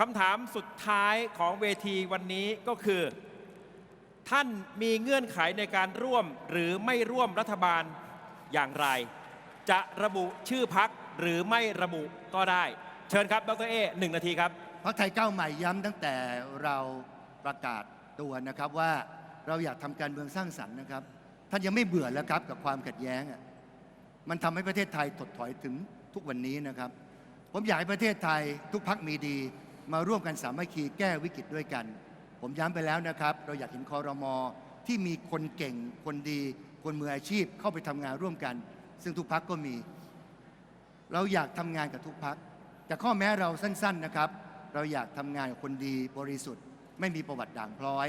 คำถามสุดท้ายของเวทีวันนี้ก็คือ ท่านมีเงื่อนไขในการร่วมหรือไม่ร่วมรัฐบาลอย่างไร จะระบุชื่อพักหรือไม่ระบุก็ได้ เชิญครับดรเอหนึ่งนาทีครับพักไทยก้าวใหม่ย้ำตั้งแต่เราประกาศตัวนะครับว่าเราอยากทำการเมืองสร้างสรรค์นะครับ ท่านยังไม่เบื่อแล้วครับกับความขัดแย้งอะมันทำให้ประเทศไทยถดถอยถึงทุกวันนี้นะครับ ผมอยากให้ประเทศไทยทุกพักมีดี มาร่วมกันสามัคคีแก้วิกฤตด้วยกัน ผมย้ำไปแล้วนะครับ เราอยากเห็นคอรมอที่มีคนเก่ง คนดี คนมืออาชีพเข้าไปทำงานร่วมกัน ซึ่งทุกพักก็มี เราอยากทำงานกับทุกพัก แต่ข้อแม้เราสั้นๆนะครับ เราอยากทำงานกับคนดีบริสุทธิ์ ไม่มีประวัติด่างพร้อย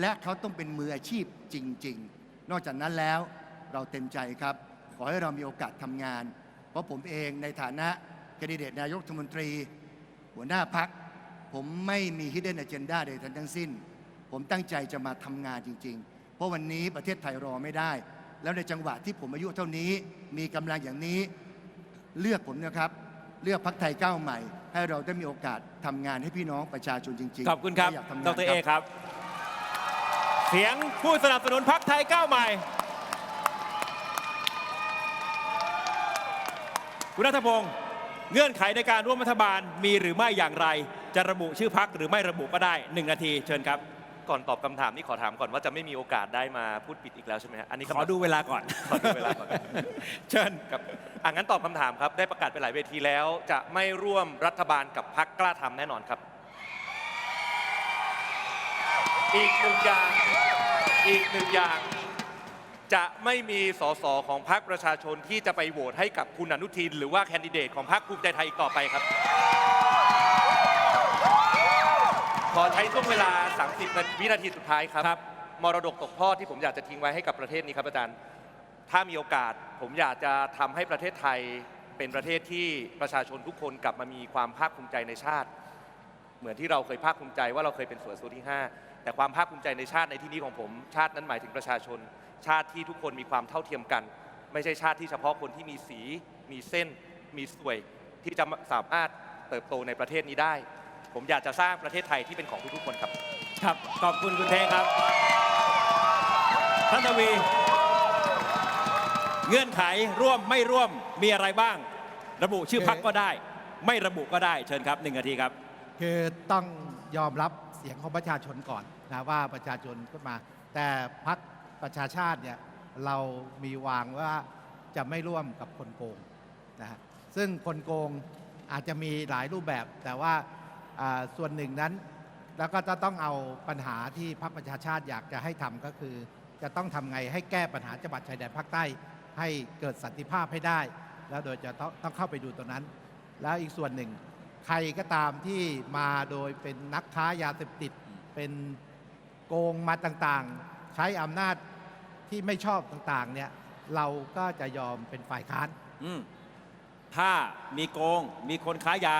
และเขาต้องเป็นมืออาชีพจริง ๆ นอกจากนั้นแล้วเราเต็มใจครับ ขอให้เรามีโอกาสทำงาน เพราะผมเองในฐานะแคนดิเดตนายกรัฐมนตรี หัวหน้าพัก ผมไม่มี hidden agenda ใดทั้งสิ้น ผมตั้งใจจะมาทำงานจริง ๆ เพราะวันนี้ประเทศไทยรอไม่ได้ แล้วในจังหวะที่ผมอายุเท่านี้ มีกำลังอย่างนี้ เลือกผมนะครับ เลือกพักไทยก้าวใหม่ ให้เราได้มีโอกาสทำงานให้พี่น้องประชาชนจริงๆขอบคุณครับและอยากทำงานดรเอครับครับ เสียงผู้สนับสนุนพักไทยก้าวใหม่ คุณนัทพงศ์เงื่อนไขในการร่วมรัฐบาลมีหรือไม่อย่างไร จะระบุชื่อพักหรือไม่ระบุก็ได้หนึ่งนาทีเชิญครับ ก่อนตอบคำถามนี่ขอถามก่อนว่าจะไม่มีโอกาสได้มาพูดปิดอีกแล้วใช่ไหมฮะอันนี้ขอดูเวลาก่อน ขอดูเวลาก่อนเชิญ ครับอะงั้นตอบคำถามครับ ได้ประกาศไปหลายเวทีแล้ว จะไม่ร่วมรัฐบาลกับพรรคกล้าทำแน่นอนครับ อีกหนึ่งอย่าง อีกหนึ่งอย่าง จะไม่มีสสของพรรคประชาชนที่จะไปโหวตให้กับคุณอนุทิน หรือว่าแคนดิเดตของพรรคภูมิใจไทยอีกต่อไปครับ ขอใช้ช่วงเวลา 30วินาทีสุดท้ายครับครับ มรดกตกทอดที่ผมอยากจะทิ้งไว้ให้กับประเทศนี้ครับอาจารย์ ถ้ามีโอกาสผมอยากจะทำให้ประเทศไทยเป็นประเทศที่ประชาชนทุกคนกลับมามีความภาคภูมิใจในชาติ เหมือนที่เราเคยภาคภูมิใจว่าเราเคยเป็นส่วนสูที่ 5 แต่ความภาคภูมิใจในชาติในที่นี้ของผม ชาตินั้นหมายถึงประชาชน ชาติที่ทุกคนมีความเท่าเทียมกัน ไม่ใช่ชาติที่เฉพาะคนที่มีสี มีเส้น มีสวย ที่จะสามารถเติบโตในประเทศนี้ได้ ผมอยากจะสร้างประเทศไทยที่เป็นของทุกๆคนครับ ครับ ขอบคุณคุณเทครับท่านทวี เงื่อนไขร่วมไม่ร่วมมีอะไรบ้าง ระบุชื่อพักก็ได้ ไม่ระบุก็ได้เชิญครับหนึ่งนาทีครับ คือต้องยอมรับเสียงของประชาชนก่อนนะว่าประชาชนก็มา แต่พักประชาชาติเนี่ยเรามีวางว่าจะไม่ร่วมกับคนโกงนะฮะซึ่งคนโกงอาจจะมีหลายรูปแบบแต่ว่าอ่า ส่วนหนึ่งนั้น แล้วก็จะต้องเอาปัญหาที่พรรคประชาชาติอยากจะให้ทำก็คือ จะต้องทำไงให้แก้ปัญหาจังหวัดชายแดนภาคใต้ ให้เกิดสันติภาพให้ได้ แล้วโดยจะต้องต้องเข้าไปดูตรงนั้น แล้วอีกส่วนหนึ่ง ใครก็ตามที่มาโดยเป็นนักค้ายาเสพติดเป็นโกงมาต่างๆ ใช้อำนาจที่ไม่ชอบต่างๆเนี่ยเราก็จะยอมเป็นฝ่ายค้านถ้ามีโกงมีคนค้ายา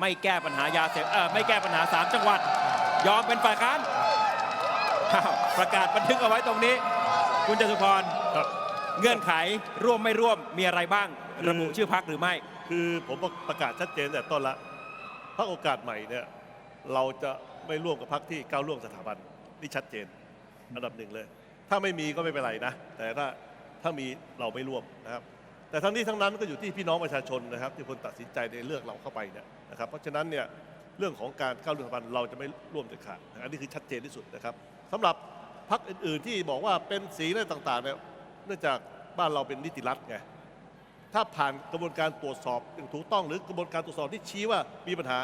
ไม่แก้ปัญหายาเสพเออไม่แก้ปัญหาสามจังหวัด ยอมเป็นฝ่ายค้านอ้าวประกาศบันทึกเอาไว้ตรงนี้ คุณจตุพรครับ เงื่อนไขร่วมไม่ร่วมมีอะไรบ้าง ระบุชื่อพักหรือไม่ คือผมประกาศชัดเจนแต่ต้นละพรรคโอกาสใหม่เนี่ยเราจะไม่ร่วมกับพรรคที่ก้าวล่วงสถาบันนี่ชัดเจนอันดับหนึ่งเลย ถ้าไม่มีก็ไม่เป็นไรนะ แต่ถ้าถ้ามีเราไม่ร่วมนะครับ แต่ทั้งนี้ทั้งนั้นก็อยู่ที่พี่น้องประชาชนนะครับที่คนตัดสินใจในเลือกเราเข้าไปเนี่ยนะครับเพราะฉะนั้นเนี่ยเรื่องของการก้าวล่วงสถาบันเราจะไม่ร่วมเด็ดขาดนะอันนี้คือชัดเจนที่สุดนะครับสำหรับพรรคอื่นๆที่บอกว่าเป็นสีอะไรต่างๆเนี่ยเนื่องจากบ้านเราเป็นนิติรัฐไงถ้าผ่านกระบวนการตรวจสอบอย่างถูกต้องหรือกระบวนการตรวจสอบที่ชี้ว่ามีปัญหา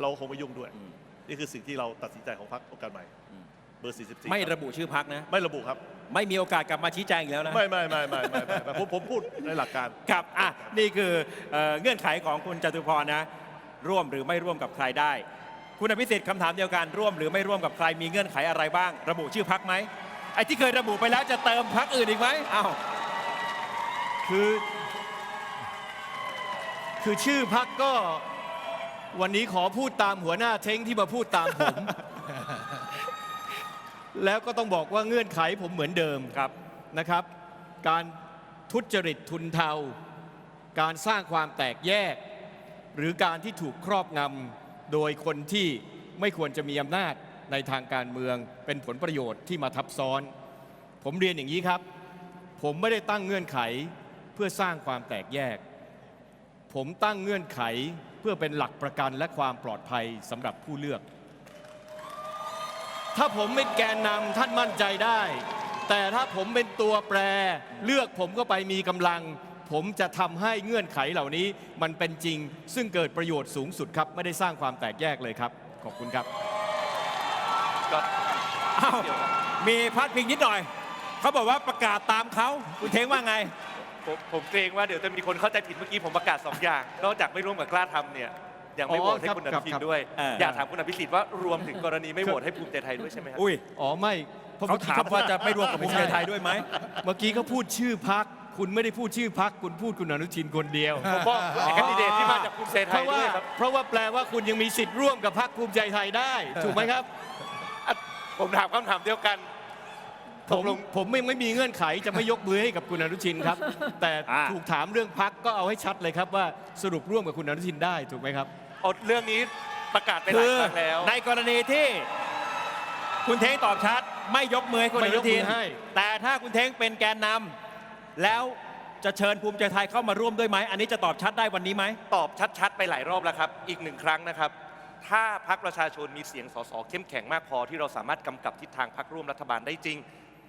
เราคงไม่ยุ่งด้วยอืมนี่คือสิ่งที่เราตัดสินใจของพรรคโอกาสใหม่อืมเบอร์44ไม่คบระบุชื่อพักนะ ไม่ระบุครับ ไม่มีโอกาสกลับมาชี้แจงอีกแล้วนะ ไม่ไม่ไม่ไม่ไม่ไม่ไม่ผมผมพูดในหลักการ ครับ อะ นี่คือเอ่อเงื่อนไขของคุณจตุพรนะ ร่วมหรือไม่ร่วมกับใครได้ คุณอภิสิทธิ์คำถามเดียวกัน ร่วมหรือไม่ร่วมกับใคร มีเงื่อนไขอะไรบ้าง ระบุชื่อพักไหม ไอ้ที่เคยระบุไปแล้วจะเติมพักอื่นอีกไหมอ้าว คือ คือชื่อพักก็ วันนี้ขอพูดตามหัวหน้าเท้งที่มาพูดตามผม แล้วก็ต้องบอกว่าเงื่อนไขผมเหมือนเดิมครับนะครับ การทุจริตทุนเทา การสร้างความแตกแยก หรือการที่ถูกครอบงำโดยคนที่ไม่ควรจะมีอำนาจในทางการเมืองเป็นผลประโยชน์ที่มาทับซ้อน ผมเรียนอย่างนี้ครับ ผมไม่ได้ตั้งเงื่อนไขเพื่อสร้างความแตกแยก ผมตั้งเงื่อนไขเพื่อเป็นหลักประกันและความปลอดภัยสำหรับผู้เลือก ถ้าผมเป็นแกนนำท่านมั่นใจได้ แต่ถ้าผมเป็นตัวแปรเลือกผมก็ไปมีกำลัง ผมจะทำให้เงื่อนไขเหล่านี้มันเป็นจริง ซึ่งเกิดประโยชน์สูงสุดครับ ไม่ได้สร้างความแตกแยกเลยครับ ขอบคุณครับก็อ้าวมีพาดพิงนิดหน่อย เขาบอกว่าประกาศตามเขาคุณเทงว่าไง ผมผมเกรงว่าเดี๋ยวจะมีคนเข้าใจผิดเมื่อกี้ผมประกาศสองอย่าง นอกจากไม่ร่วมกับกล้าทำเนี่ย ยังไม่อ๋อโหวตให้ครับคุณอครันุบทินครับด้วย เอออ อยากถามคุณอภิสิทธิ์ว่ารวมถึงกรณีไม่โหวตให้ภูมิใจไทยด้วยใช่ไหมครับ อุ้ยอ๋อไม่เพระเขาถามว่าจะไม่รวมกับภูมิใจไทยด้วยไหม เมื่อกี้เขาพูดชื่อพัก คุณไม่ได้พูดชื่อพัก คุณพูดคุณอนุทินคนเดียว ผมบอกแคนดิเดตที่มาจากภูมิใจไทเพยราะว่าด้วยครับเพราะว่าแปลว่าคุณยังมีสิทธิ์ร่วมกับพรรคภูมิใจไทยได้ ถูกไหมครับอะผมถามคำถามเดียวกันผ ตมกลงผมไม่ไม่มีเงื่อนไขจะไม่ยกมือให้กับคุณอนุทินครับ แต่อ่า ถูกถามเรื่องพักก็เอาให้ชัดเลยครับว่าสรุปร่วมกับคุณอนุทินได้ถูกไหมครับ เอาเรื่องนี้ประกาศไปหลาคืยอครั้งแล้ว ในกรณีที่คุณเท้งตอบชัด ไม่ยกมือให้คุณไม่อยนุกมืทิอนให้ แต่ถ้าคุณเท้งเป็นแกนนำแล้วจะเชิญภูมิใจไทยเข้ามาร่วมด้วยไหมอันนี้จะตอบชัดได้วันนี้ไหม ตอบชัด ๆ ไปหลายรอบแล้วครับ อีกหนึ่งครั้งนะครับ ถ้าพักประชาชนมีเสียงสสเข้มแข็งมากพอที่เราสามารถกำกับทิศทางพักร่วมรัฐบาลได้จริง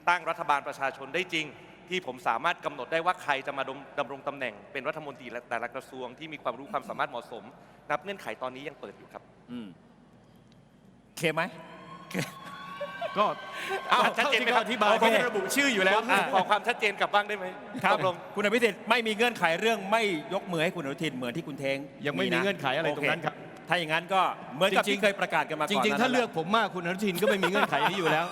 ตั้งรัฐบาลประชาชนได้จริง ที่ผมสามารถกำหนดได้ว่าใครจะมาดำดำรงตำแหน่งเป็นรัฐมนตรีและแต่ละกระทรวงที่มีความรู้ความสามารถเหมาะสมนับเงื่อนไขตอนนี้ยังเปิดอยู่ครับอืมเคไหมก็อ้าวเท่าชัดเจนที่ไหมเขาครับอธิบายโอเคไม่ได้ระบุชื่ออยู่แล้วอะขอความชัดเจนกลับบ้างได้ไหมครับตกลงคุณอภิสิทธิ์ไม่มีเงื่อนไขเรื่องไม่ยกมือให้คุณอนุทินเหมือนที่คุณเทงยังไม่มีะเงื่อนไขอะไรโตรงนั้นครับถ้าอย่างนั้นก็เหมือนกับจริงๆที่เคยประกาศกันมาก่อนจริงๆถ้าเลือกผมมากคุณอนุทินก็ไม่มีเงื่อนไขนี้อยู่แล้ว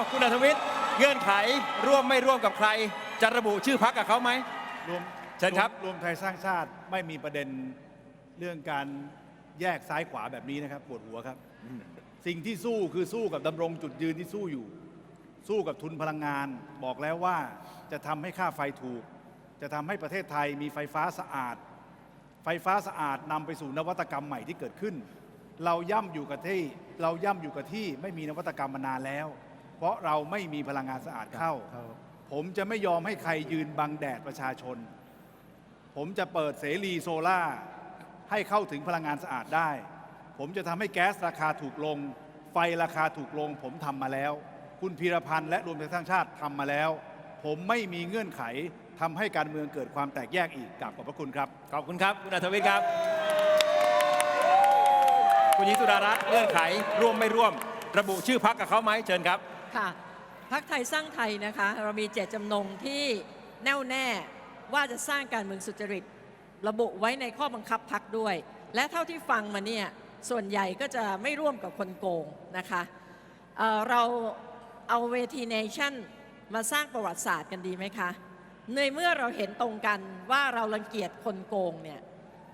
เอ้าคุณอัธวิทย์เงื่อนไขร่วมไม่ร่วมกับใคร จะระบุชื่อพักกับเขาไหม รวมเชิญครับ วมรวมไทยสร้างชาติไม่มีประเด็นเรื่องการแยกซ้ายขวาแบบนี้นะครับปวดหัวครับ สิ่งที่สู้คือสู้กับดำรงจุดยืนที่สู้อยู่ สู้กับทุนพลังงาน บอกแล้วว่าจะทำให้ค่าไฟถูก จะทำให้ประเทศไทยมีไฟฟ้าสะอาด ไฟฟ้าสะอาดนำไปสู่นวัตกรรมใหม่ที่เกิดขึ้น เราย่ำอยู่กับที่เราย่ำอยู่กับที่ไม่มีนวัตกรรมมานานแล้ว เพราะเราไม่มีพลังงานสะอาดเข้า ผมจะไม่ยอมให้ใครยืนบังแดดประชาชน ผมจะเปิดเสรีโซล่าร์ให้เข้าถึงพลังงานสะอาดได้ ผมจะทำให้แก๊สราคาถูกลง ไฟราคาถูกลง ผมทำมาแล้ว คุณพีรพันธ์และรวมไทยสร้างชาติทำมาแล้ว ผมไม่มีเงื่อนไขทำให้การเมืองเกิดความแตกแยกอีกกราบขอบพระคุณครับ ขอบคุณครับ คุณอัธวิทย์ครับ คุณหญิงสุดารัตน์เงื่อนไขร่วมไม่ร่วม ระบุชื่อพักกับเขาไหมเชิญครับ ค่ะพักไทยสร้างไทยนะคะ เรามีเจตจำนงที่แน่วแน่ว่าจะสร้างการเมืองสุจริต ระบุไว้ในข้อบังคับพักด้วย และเท่าที่ฟังมาเนี่ยส่วนใหญ่ก็จะไม่ร่วมกับคนโกงนะคะเเราเอาเวทีเนชั่นมาสร้างประวัติศาสตร์กันดีไหมคะในเมื่อเราเห็นตรงกันว่าเรารังเกียจคนโกงเนี่ย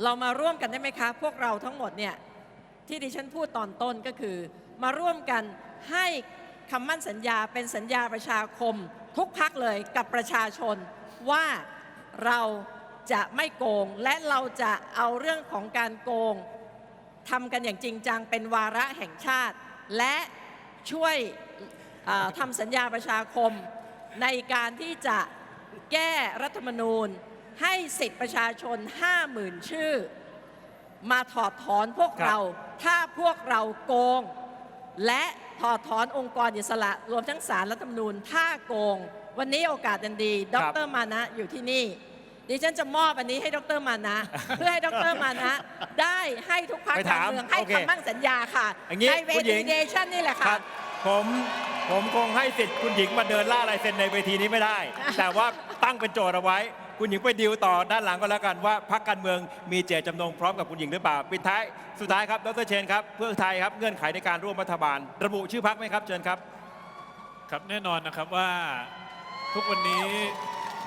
เรามาร่วมกันได้ไหมคะ พวกเราทั้งหมดเนี่ยที่ดิฉันพูดตอนต้นก็คือ มาร่วมกันให้ คำมั่นสัญญาเป็นสัญญาประชาคม ทุกพักเลยกับประชาชนว่าเราจะไม่โกง และเราจะเอาเรื่องของการโกงทำกันอย่างจริงจังเป็นวาระแห่งชาติ และช่วยทำสัญญาประชาคม ในการที่จะแก้รัฐธรรมนูญ ให้สิทธิประชาชน 50,000 ชื่อ มาถอดถอนพวกรเรา ถ้าพวกเราโกง และถอดถอนองค์กรอิสระรวมทั้งสารรัฐธรรมนูญถ้าโกง วันนี้โอกาสดันดี ดรมานะอยู่ที่นี่ ดิฉันจะมอบอันนี้ให้ดรมานะ เพื่อให้ดรมานะได้ให้ทุกพรรคไปการถามเมืองให้โอเคคำมั่นสัญญาค่ะอย่างนี้ในเวคุณหญิทีงเดชันนี่แหละครัค่ะบผมผมคงให้สิทธิ์คุณหญิงมาเดินล่าลายเซ็นในเวทีนี้ไม่ได้ แต่ว่าตั้งเป็นโจทย์เอาไว้ คุณหญิงไปดิวต่อด้านหลังก็แล้วกันว่าพรรคการเมืองมีเจตจำนงพร้อมกับคุณหญิงหรือเปล่าปิดท้ายสุดท้ายครับดรเชนครับเพื่อไทยครับเงื่อนไขในการร่วมรัฐบาล ระบุชื่อพรรคไหมครับเชิญครับ ครับแน่นอนนะครับว่าทุกวันนี้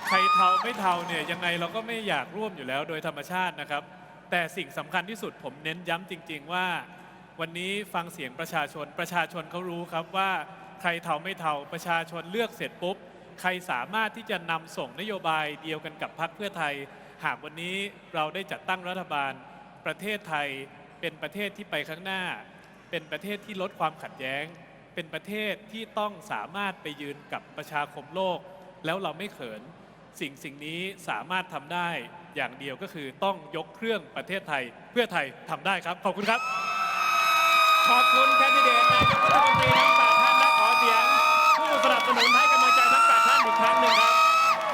ใครเทาไม่เทาเนี่ยยังไงเราก็ไม่อยากร่วมอยู่แล้วโดยธรรมชาตินะครับ แต่สิ่งสำคัญที่สุดผมเน้นย้ำจริง ๆ ว่า วันนี้ฟังเสียงประชาชนประชาชนเขารู้ครับว่าใครเทาไม่เทาประชาชนเลือกเสร็จปุ๊บ ใครสามารถที่จะนำส่งนโยบายเดียวกันกับพรรคเพื่อไทย หากวันนี้เราได้จัดตั้งรัฐบาล ประเทศไทยเป็นประเทศที่ไปข้างหน้า เป็นประเทศที่ลดความขัดแย้ง เป็นประเทศที่ต้องสามารถไปยืนกับประชาคมโลก แล้วเราไม่เขิน สิ่งสิ่งนี้สามารถทำได้อย่างเดียวก็คือต้องยกเครื่องประเทศไทย เพื่อไทยทำได้ครับ ขอบคุณครับ ขอบคุณแคนดิเดตนายกรัฐมนตรีทั้งแปดท่านและขอเสียงผู้สนับสนุนให้กำ ครั้งหนึ่งครับ